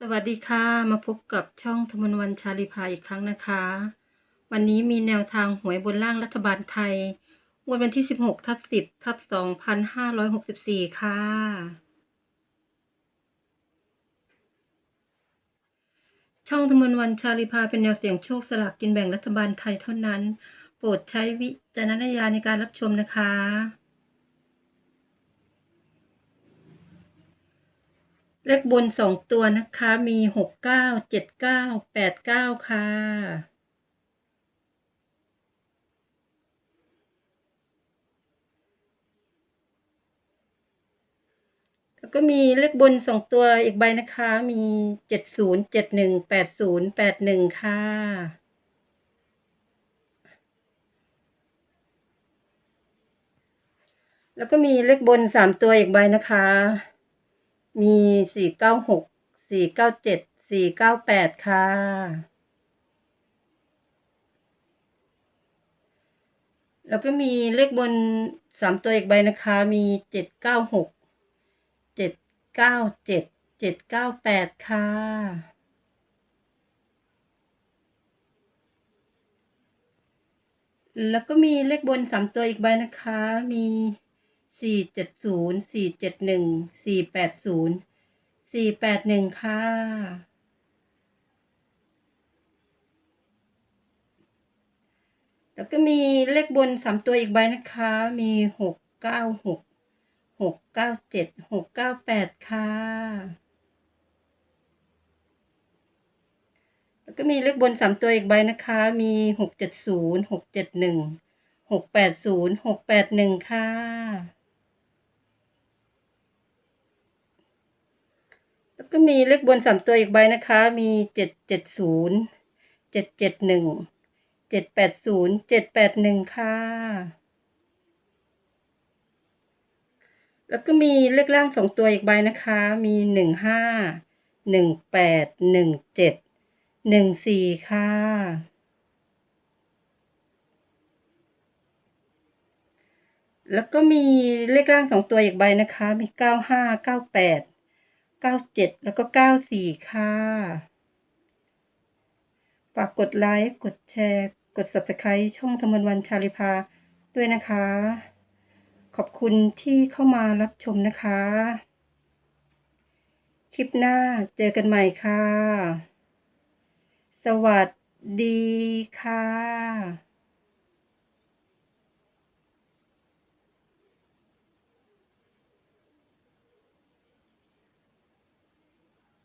สวัสดีค่ะ มาพบกับช่องธมนวันชาลีพาอีกครั้งนะคะ วันนี้มีแนวทางหวยบนล่างรัฐบาลไทยงวดวันที่ 16ทับ10ทับ2564 ค่ะ ช่องธมนวันชาลีพาเป็นแนวเสียงโชคสลากกินแบ่งรัฐบาลไทยเท่านั้น โปรดใช้วิจารณญาณในการรับชมนะคะ เลขบนสองตัวนะคะ มีหกเก้าเจ็ดเก้าแปดเก้าค่ะ แล้วก็มีเลขบนสองตัวอีกใบนะคะ มีเจ็ดศูนย์เจ็ดหนึ่งแปดศูนย์แปดหนึ่งค่ะแล้วก็มีเลขบนสามตัวอีกใบนะคะ มีสี่เก้าหกสี่เก้าเจ็ดสี่เก้าแปดค่ะ แล้วก็มีเลขบนสามตัวอีกใบนะคะ มีเจ็ดเก้าหกเจ็ดเก้าเจ็ดเจ็ดเก้าแปดค่ะ แล้วก็มีเลขบนสามตัวอีกใบนะคะ มี สี่เจ็ดศูนย์สี่เจ็ดหนึ่งสี่แปดศูนย์สี่แปดหนึ่งค่ะแล้วก็มีเลขบนสามตัวอีกใบนะคะ มีหกเก้าหกหกเก้าเจ็ดหกเก้าแปดค่ะ แล้วก็มีเลขบนสามตัวอีกใบนะคะ มีหกเจ็ดศูนย์หกเจ็ดหนึ่งหกแปดศูนย์หกแปดหนึ่งค่ะ แล้วก็มีเลขบนสามตัวอีกใบนะคะ มีเจ็ดเจ็ดศูนย์เจ็ดเจ็ดหนึ่งเจ็ดแปดศูนย์เจ็ดแปดหนึ่งค่ะ แล้วก็มีเลขล่างสองตัวอีกใบนะคะ มีหนึ่งห้าหนึ่งแปดหนึ่งเจ็ดหนึ่งสี่ค่ะ แล้วก็มีเลขล่างสองตัวอีกใบนะคะ มีเก้าห้าเก้าแปด เก้าเจ็ดแล้วก็เก้าสี่ค่ะ ฝากกดไลค์ กดแชร์ กด subscribe ช่องธรรมวันชาลิพาด้วยนะคะ ขอบคุณที่เข้ามารับชมนะคะ คลิปหน้าเจอกันใหม่ค่ะ สวัสดีค่ะ